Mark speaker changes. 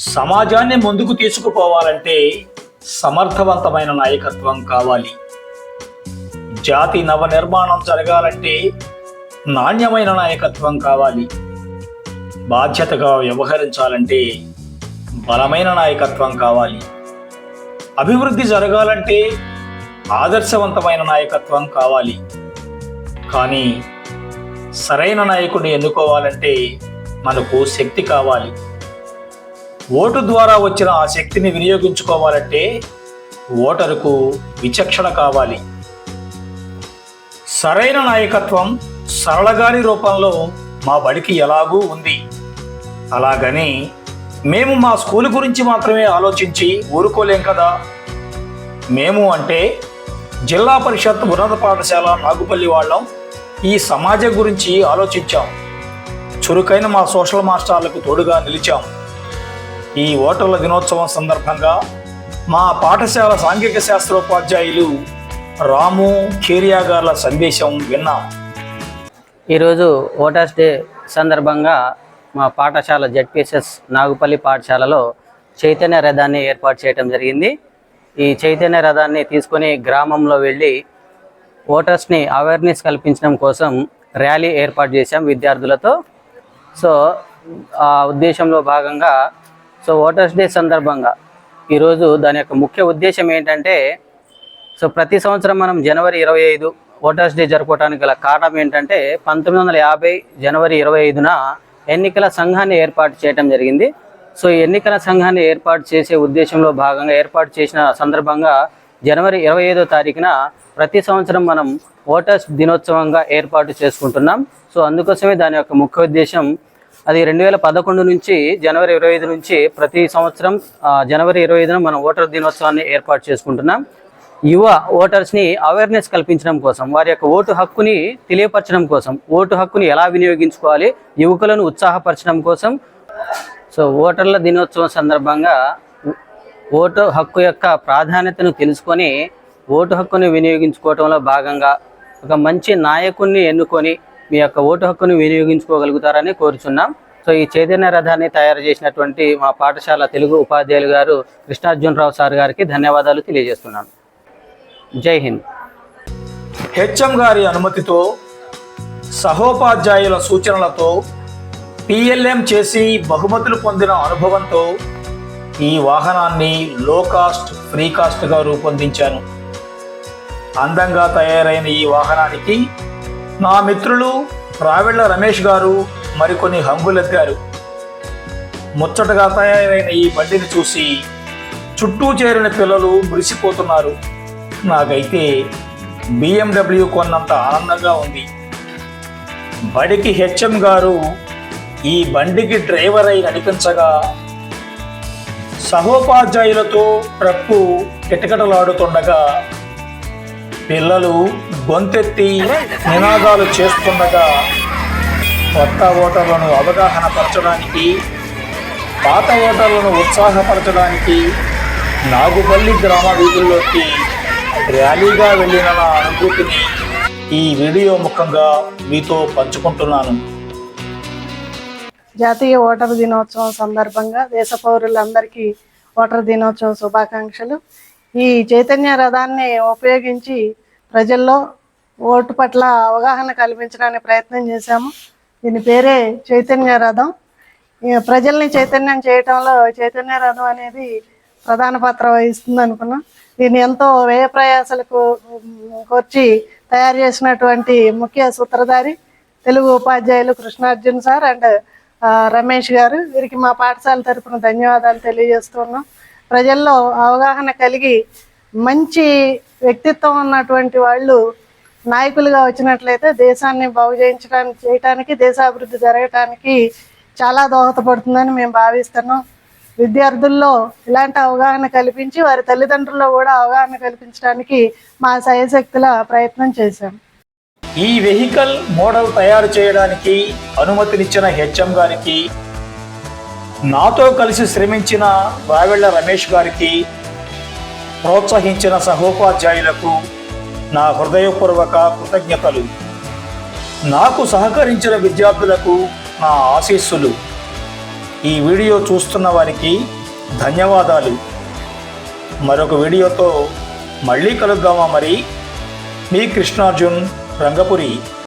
Speaker 1: సమాజాన్ని ముందుకు తీసుకుపోవాలంటే సమర్థవంతమైన నాయకత్వం కావాలి. జాతి నవ నిర్మాణం జరగాలంటే నాణ్యమైన నాయకత్వం కావాలి. బాధ్యతగా వ్యవహరించాలంటే బలమైన నాయకత్వం కావాలి. అభివృద్ధి జరగాలంటే ఆదర్శవంతమైన నాయకత్వం కావాలి. కానీ సరైన నాయకుడిని ఎన్నుకోవాలంటే మనకు శక్తి కావాలి. ఓటు ద్వారా వచ్చిన ఆ శక్తిని వినియోగించుకోవాలంటే ఓటరుకు విచక్షణ కావాలి. సరైన నాయకత్వం సరళగాని రూపంలో మా బడికి ఎలాగూ ఉంది. అలాగని మేము మా స్కూల్ గురించి మాత్రమే ఆలోచించి ఊరుకోలేం కదా. మేము అంటే జిల్లా పరిషత్ ఉన్నత పాఠశాల నాగుపల్లి వాళ్ళం. ఈ సమాజం గురించి ఆలోచించాం. చురుకైన మా సోషల్ మాస్టర్లకు తోడుగా నిలిచాం. ఈ ఓటర్ల దినోత్సవం సందర్భంగా మా పాఠశాల సాంఘిక శాస్త్రోపాధ్యాయులు రాము ఖేరియా గార్ల సందేశం విన్నాం.
Speaker 2: ఈరోజు ఓటర్స్ డే సందర్భంగా మా పాఠశాల జెడ్పిఎస్ఎస్ నాగుపల్లి పాఠశాలలో చైతన్య రథాన్ని ఏర్పాటు చేయడం జరిగింది. ఈ చైతన్య రథాన్ని తీసుకొని గ్రామంలో వెళ్ళి ఓటర్స్ని అవేర్నెస్ కల్పించడం కోసం ర్యాలీ ఏర్పాటు చేశాం విద్యార్థులతో. సో ఆ ఉద్దేశంలో భాగంగా సో ఓటర్స్ డే సందర్భంగా ఈరోజు దాని యొక్క ముఖ్య ఉద్దేశం ఏంటంటే సో ప్రతి సంవత్సరం మనం జనవరి ఇరవై ఐదు ఓటర్స్ డే జరుపుకోవడానికి గల కారణం ఏంటంటే పంతొమ్మిది వందల యాభై జనవరి ఇరవై ఐదున ఎన్నికల సంఘాన్ని ఏర్పాటు చేయడం జరిగింది. సో ఈ ఎన్నికల సంఘాన్ని ఏర్పాటు చేసే ఉద్దేశంలో భాగంగా ఏర్పాటు చేసిన సందర్భంగా జనవరి ఇరవై ఐదో తారీఖున ప్రతి సంవత్సరం మనం ఓటర్స్ దినోత్సవంగా ఏర్పాటు చేసుకుంటున్నాం. సో అందుకోసమే దాని యొక్క ముఖ్య ఉద్దేశం అది రెండు వేల పదకొండు నుంచి జనవరి ఇరవై ఐదు నుంచి ప్రతి సంవత్సరం జనవరి ఇరవై ఐదున మనం ఓటర్ దినోత్సవాన్ని ఏర్పాటు చేసుకుంటున్నాం. యువ ఓటర్స్ని అవేర్నెస్ కల్పించడం కోసం వారి యొక్క ఓటు హక్కుని తెలియపరచడం కోసం ఓటు హక్కుని ఎలా వినియోగించుకోవాలి యువకులను ఉత్సాహపరచడం కోసం. సో ఓటర్ల దినోత్సవం సందర్భంగా ఓటు హక్కు యొక్క ప్రాధాన్యతను తెలుసుకొని ఓటు హక్కుని వినియోగించుకోవటంలో భాగంగా ఒక మంచి నాయకుడిని ఎన్నుకొని మీ యొక్క ఓటు హక్కును వినియోగించుకోగలుగుతారని కోరుచున్నాం. సో ఈ చైతన్య రథాన్ని తయారు చేసినటువంటి మా పాఠశాల తెలుగు ఉపాధ్యాయులు గారు కృష్ణార్జునరావు సార్ గారికి ధన్యవాదాలు తెలియజేస్తున్నాను జై హింద్.
Speaker 1: హెచ్ఎం గారి అనుమతితో సహోపాధ్యాయుల సూచనలతో పిఎల్ఎం చేసి బహుమతులు పొందిన అనుభవంతో ఈ వాహనాన్ని లో కాస్ట్ ఫ్రీ కాస్ట్గా రూపొందించాను. అందంగా తయారైన ఈ వాహనానికి నా మిత్రులు రావెళ్ళ రమేష్ గారు మరికొన్ని హంగులెత్తారు. ముచ్చటగా తయారైన ఈ బండిని చూసి చుట్టూ చేరిన పిల్లలు మురిసిపోతున్నారు. నాకైతే బిఎండబ్ల్యూ కొన్నంత ఆనందంగా ఉంది. బడికి హెచ్ఎం గారు ఈ బండికి డ్రైవర్ అయి నడిపించగా సహోపాధ్యాయులతో ట్రక్కు కిటకిటలాడుతుండగా పిల్లలు గొంతెత్తి నినాదాలు చేస్తుండగా కొత్త ఓటర్లను అవగాహన పరచడానికి పాత ఓటర్లను ఉత్సాహపరచడానికి నాగుపల్లి గ్రామ వీధుల్లోకి ర్యాలీగా వెళ్ళిన నా అనుభూతిని ఈ వీడియో ముఖంగా మీతో పంచుకుంటున్నాను.
Speaker 3: జాతీయ ఓటర్ దినోత్సవం సందర్భంగా దేశ పౌరులందరికీ ఓటర్ దినోత్సవం శుభాకాంక్షలు. ఈ చైతన్య రథాన్ని ఉపయోగించి ప్రజల్లో ఓటు పట్ల అవగాహన కల్పించడానికి ప్రయత్నం చేశాము. దీని పేరే చైతన్య రథం. ఈ ప్రజల్ని చైతన్యం చేయటంలో చైతన్య రథం అనేది ప్రధాన పాత్ర వహిస్తుంది అనుకున్నాం. దీన్ని ఎంతో వ్యయ ప్రయాసలకు కూర్చి తయారు చేసినటువంటి ముఖ్య సూత్రధారి తెలుగు ఉపాధ్యాయులు కృష్ణార్జున్ సార్ అండ్ రమేష్ గారు. వీరికి మా పాఠశాల తరఫున ధన్యవాదాలు తెలియజేస్తున్నాం ప్రజల్లో అవగాహన కలిగి మంచి వ్యక్తిత్వం ఉన్నటువంటి వాళ్ళు నాయకులుగా వచ్చినట్లయితే దేశాన్ని బాగు చేయించడానికి చేయటానికి దేశాభివృద్ధి జరగటానికి చాలా దోహదపడుతుందని మేము భావిస్తున్నాం. విద్యార్థుల్లో ఇలాంటి అవగాహన కల్పించి వారి తల్లిదండ్రుల్లో కూడా అవగాహన కల్పించడానికి మా శయశక్తుల ప్రయత్నం చేశాం.
Speaker 1: ఈ వెహికల్ మోడల్ తయారు చేయడానికి అనుమతినిచ్చిన హెచ్ఎం గారికి నాతో కలిసి శ్రమించిన రావెళ్ళ రమేష్ గారికి ప్రోత్సహించిన సహోపాధ్యాయులకు నా హృదయపూర్వక కృతజ్ఞతలు. నాకు సహకరించిన విద్యార్థులకు నా ఆశీస్సులు. ఈ వీడియో చూస్తున్న వారికి ధన్యవాదాలు. మరొక వీడియోతో మళ్ళీ కలుద్దామా మరి? మీ కృష్ణార్జున్ రంగపురి.